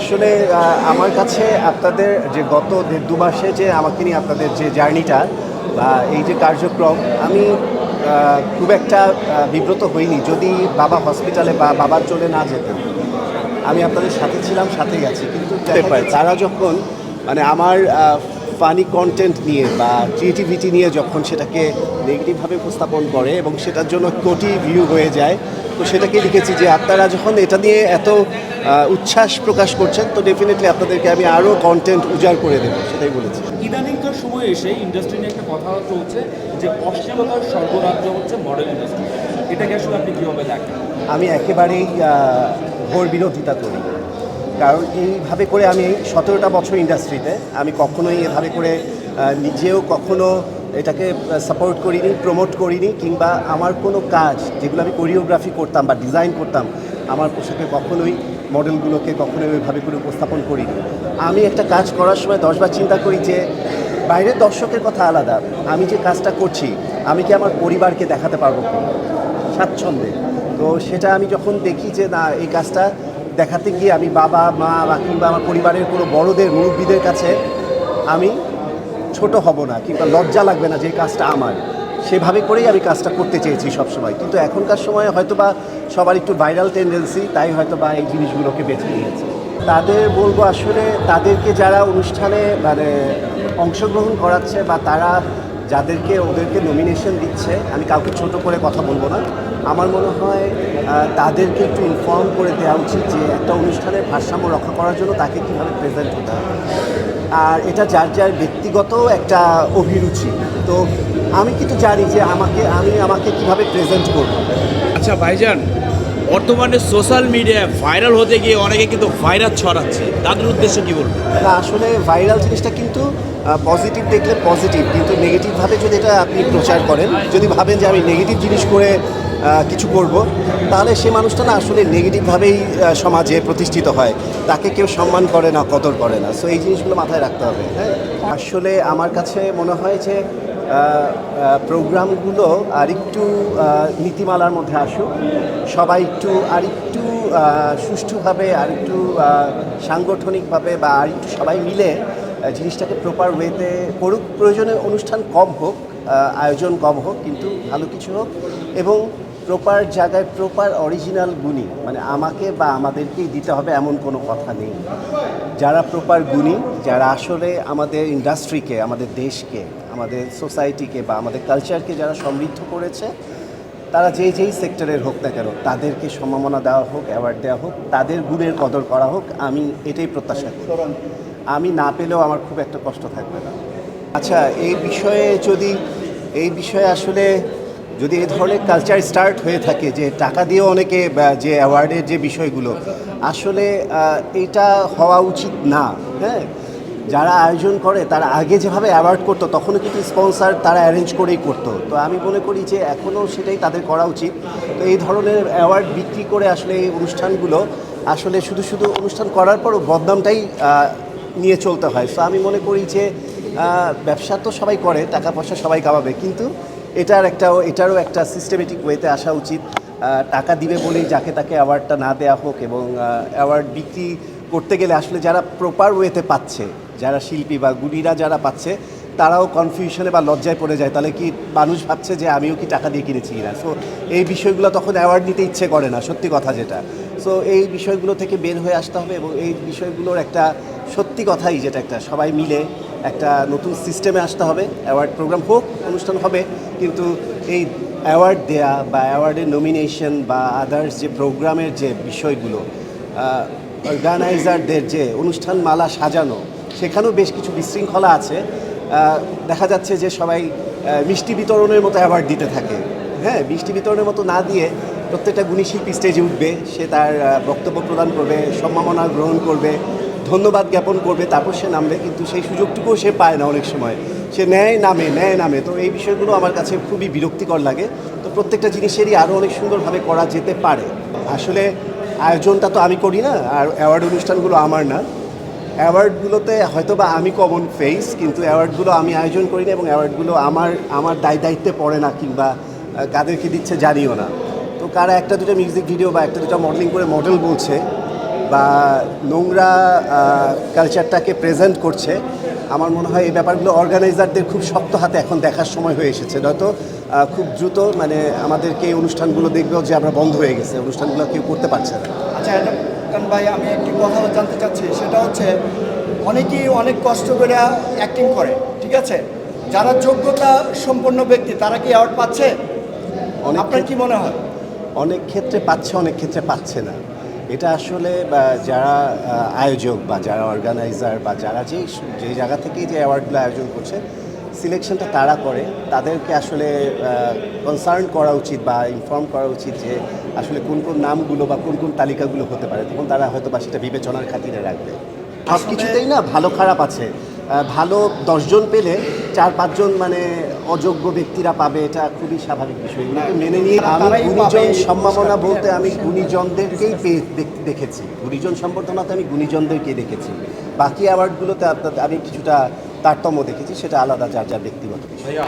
আসলে আমার কাছে আপনাদের যে গত দেড় দু মাসে যে আমাকে নিয়ে আপনাদের যে জার্নিটা বা এই যে কার্যক্রম আমি খুব একটা বিব্রত হইনি। যদি বাবা হসপিটালে বা বাবার চলে না যেতেন আমি আপনাদের সাথে ছিলাম সাথেই আছি। কিন্তু তারা যখন মানে আমার ফানি কন্টেন্ট নিয়ে বা ক্রিয়েটিভিটি নিয়ে যখন সেটাকে নেগেটিভভাবে উপস্থাপন করে এবং সেটার জন্য কোটি ভিউ হয়ে যায় তো সেটাকে লিখেছি যে আপনারা যখন এটা নিয়ে এত উচ্ছ্বাস প্রকাশ করছেন তো ডেফিনেটলি আপনাদেরকে আমি আরও কন্টেন্ট উজাড় করে দেবো সেটাই বলেছি। ইদানিংকার সময় এসে ইন্ডাস্ট্রি নিয়ে একটা কথা চলছে যে অশ্লীলতার সর্বরাজ্য হচ্ছে মডেল ইন্ডাস্ট্রি এটাকে আসলে আপনি কীভাবে দেখেন? আমি একেবারেই ঘোর বিরোধিতা করি। কারণ এইভাবে করে আমি সতেরোটা বছর ইন্ডাস্ট্রিতে আমি কখনোই এভাবে করে নিজেও কখনো এটাকে সাপোর্ট করিনি প্রমোট করিনি, কিংবা আমার কোনো কাজ যেগুলো আমি কোরিওগ্রাফি করতাম বা ডিজাইন করতাম, আমার পোশাকে কখনোই মডেলগুলোকে কখনোই ওইভাবে করে উপস্থাপন করিনি। আমি একটা কাজ করার সময় দশবার চিন্তা করি যে, বাইরের দর্শকের কথা আলাদা, আমি যে কাজটা করছি, আমি কি আমার পরিবারকে দেখাতে পারব স্বাচ্ছন্দ্যে। তো সেটা আমি যখন দেখি যে, না, এই কাজটা দেখাতে গিয়ে আমি বাবা, মা বা কিংবা আমার পরিবারের কোনো বড়দের, মুরব্বীদের কাছে আমি ছোট হব না কিংবা লজ্জা লাগবে না যে কাজটা আমার। সেভাবে করেই আমি কাজটা করতে চেয়েছি সবসময়। কিন্তু এখনকার সময়ে হয়তো বা সবার একটু ভাইরাল টেন্ডেন্সি তাই হয়তো বা এই জিনিসগুলোকে বেছে নিয়েছে। তাদের বলব আসলে তাদেরকে যারা অনুষ্ঠানে মানে অংশগ্রহণ করাচ্ছে বা তারা যাদেরকে ওদেরকে নমিনেশন দিচ্ছে আমি কাউকে ছোট করে কথা বলব না। আমার মনে হয় তাদেরকে একটু ইনফর্ম করে দেওয়া উচিত যে একটা অনুষ্ঠানের ভারসাম্য রক্ষা করার জন্য তাকে কীভাবে প্রেজেন্ট হতে হবে। আর এটা যার যার ব্যক্তিগত একটা অভিরুচি। তো আমি কিন্তু জানি যে আমাকে আমি আমাকে কীভাবে প্রেজেন্ট করব। আচ্ছা ভাইজান বর্তমানে সোশ্যাল মিডিয়ায় ভাইরাল হতে গিয়ে অনেকে কিন্তু ভাইরাস ছড়াচ্ছে। তাদের উদ্দেশ্যে কী বলব? না আসলে ভাইরাল জিনিসটা কিন্তু পজিটিভ দেখলে পজিটিভ কিন্তু নেগেটিভভাবে যদি এটা আপনি প্রচার করেন, যদি ভাবেন যে আমি নেগেটিভ জিনিস করে কিছু করব, তাহলে সে মানুষটা না আসলে নেগেটিভভাবেই সমাজে প্রতিষ্ঠিত হয়। তাকে কেউ সম্মান করে না, কদর করে না। সো এই জিনিসগুলো মাথায় রাখতে হবে হ্যাঁ? আসলে আমার কাছে মনে হয় যে প্রোগ্রামগুলো আর একটু নীতিমালার মধ্যে আসুক। সবাই একটু আর একটু সুষ্ঠুভাবে আর একটু সাংগঠনিকভাবে বা আর একটু সবাই মিলে জিনিসটাকে প্রপার ওয়েতে করুক, প্রয়োজনে অনুষ্ঠান কম হোক আয়োজন কম হোক, কিন্তু ভালো কিছু হোক, এবং প্রপার জায়গায় প্রপার অরিজিনাল গুণী মানে আমাকে বা আমাদেরকেই দিতে হবে এমন কোনো কথা নেই। যারা প্রপার গুণী, যারা আসলে আমাদের ইন্ডাস্ট্রিকে আমাদের দেশকে, আমাদের সোসাইটিকে বা আমাদের কালচারকে যারা সমৃদ্ধ করেছে, তারা যেই যেই সেক্টরের হোক না কেন, তাদেরকে সম্মাননা দেওয়া হোক অ্যাওয়ার্ড দেওয়া হোক, তাদের গুণের কদর করা হোক, আমি এটাই প্রত্যাশা করি। আমি না পেলেও আমার খুব একটা কষ্ট থাকবে না। আচ্ছা এই বিষয়ে যদি, এই বিষয়ে আসলে যদি এই ধরনের কালচার স্টার্ট হয়ে থাকে যে টাকা দিয়ে অনেকে যে অ্যাওয়ার্ডের যে বিষয়গুলো, আসলে এটা হওয়া উচিত না হ্যাঁ? যারা আয়োজন করে, তারা আগে যেভাবে অ্যাওয়ার্ড করতো, তখনও কিন্তু স্পন্সার তারা অ্যারেঞ্জ করেই করতো। তো আমি মনে করি যে এখনও সেটাই তাদের করা উচিত। তো এই ধরনের অ্যাওয়ার্ড বিক্রি করে আসলে এই অনুষ্ঠানগুলো, আসলে শুধু শুধু অনুষ্ঠান করার পরও বদনামটাই নিয়ে চলতে হয়। সো আমি মনে করি যে ব্যবসা তো সবাই করে টাকা পয়সা সবাই কামাবে। কিন্তু এটার একটা এটারও একটা সিস্টেমেটিক ওয়েতে আসা উচিত। টাকা দিবে বলেই যাকে তাকে অ্যাওয়ার্ডটা না দেওয়া হোক এবং অ্যাওয়ার্ড বিক্রি করতে গেলে আসলে যারা প্রপার ওয়েতে পাচ্ছে, যারা শিল্পী বা গুণীরা যারা পাচ্ছে, তারাও কনফিউশনে বা লজ্জায় পড়ে যায়। তাহলে কি মানুষ ভাবছে যে, আমিও কি টাকা দিয়ে কিনেছি কিনা? সো এই বিষয়গুলো তখন অ্যাওয়ার্ড নিতে ইচ্ছে করে না, সত্যি কথা যেটা। সো এই বিষয়গুলো থেকে বের হয়ে আসতে হবে এবং এই বিষয়গুলোর একটা সত্যি কথাই যেটা একটা, সবাই মিলে একটা নতুন সিস্টেমে আসতে হবে। অ্যাওয়ার্ড প্রোগ্রাম হোক, অনুষ্ঠান হবে, কিন্তু এই অ্যাওয়ার্ড দেয়া বা অ্যাওয়ার্ডের নমিনেশন বা আদার্স যে প্রোগ্রামের যে বিষয়গুলো অর্গানাইজারদের যে অনুষ্ঠান মালা সাজানো, সেখানেও বেশ কিছু বিশৃঙ্খলা আছে। দেখা যাচ্ছে যে সবাই মিষ্টি বিতরণের মতো অ্যাওয়ার্ড দিতে থাকে। হ্যাঁ মিষ্টি বিতরণের মতো না দিয়ে প্রত্যেকটা গুণী শিল্পী স্টেজে উঠবে, সে তার বক্তব্য প্রদান করবে সম্ভাবনা গ্রহণ করবে। ধন্যবাদ জ্ঞাপন করবে, তারপর সে নামবে, কিন্তু সেই সুযোগটুকুও সে পায় না অনেক সময়। সে ন্যায় নামে ন্যায় নামে। তো এই বিষয়গুলো আমার কাছে খুবই বিরক্তিকর লাগে। তো প্রত্যেকটা জিনিসেরই আরও অনেক সুন্দরভাবে করা যেতে পারে। আসলে আয়োজনটা তো আমি করি না, আর অ্যাওয়ার্ড অনুষ্ঠানগুলো আমার না। অ্যাওয়ার্ডগুলোতে হয়তো বা আমি কমন ফেস কিন্তু অ্যাওয়ার্ডগুলো আমি আয়োজন করি না এবং অ্যাওয়ার্ডগুলো আমার আমার দায় দায়িত্বে পড়ে না কিংবা কাদেরকে দিচ্ছে জানিও না। তো কারা একটা দুটো মিউজিক ভিডিও বা একটা দুটো মডেলিং করে মডেল বলছে বা নোংরা কালচারটাকে প্রেজেন্ট করছে আমার মনে হয় এই ব্যাপারগুলো অর্গানাইজারদের খুব শক্ত হাতে এখন দেখার সময় হয়ে এসেছে। নয়তো খুব দ্রুত মানে আমাদেরকে এই অনুষ্ঠানগুলো দেখবেও যে আমরা বন্ধ হয়ে গেছে অনুষ্ঠানগুলো কেউ করতে পারছে না। আচ্ছা কারণ ভাই আমি একটি কথা জানতে চাচ্ছি সেটা হচ্ছে অনেকেই অনেক কষ্ট করে অ্যাক্টিং করে ঠিক আছে? যারা যোগ্যতা সম্পন্ন ব্যক্তি তারা কি অ্যাওয়ার্ড পাচ্ছে? আপনার কি মনে হয়? অনেক ক্ষেত্রে পাচ্ছে অনেক ক্ষেত্রে পাচ্ছে না। এটা আসলে বা, যারা আয়োজক বা যারা অর্গানাইজার বা যারা যে যে জায়গা থেকেই যে অ্যাওয়ার্ডগুলো আয়োজন করছে সিলেকশনটা তারা করে তাদেরকে আসলে কনসার্ন করা উচিত বা ইনফর্ম করা উচিত যে আসলে কোন কোন নামগুলো বা কোন কোন তালিকাগুলো হতে পারে। তখন তারা হয়তো বা সেটা বিবেচনার খাতিরে রাখবে। সব কিছুতেই না ভালো খারাপ আছে। ভালো দশজন পেলে চার পাঁচজন মানে অযোগ্য ব্যক্তিরা পাবে এটা খুবই স্বাভাবিক বিষয়। এগুলোকে মেনে নিয়ে আমি গুণীজন সম্ভাবনা বলতে আমি গুণীজনদেরকেই পেয়ে দেখেছি। গুণীজন সম্বর্ধনাতে আমি গুণীজনদেরকেই দেখেছি। বাকি অ্যাওয়ার্ডগুলোতে আপনার- আমি কিছুটা তারতম্য দেখেছি সেটা আলাদা যার যার ব্যক্তিগত বিষয়।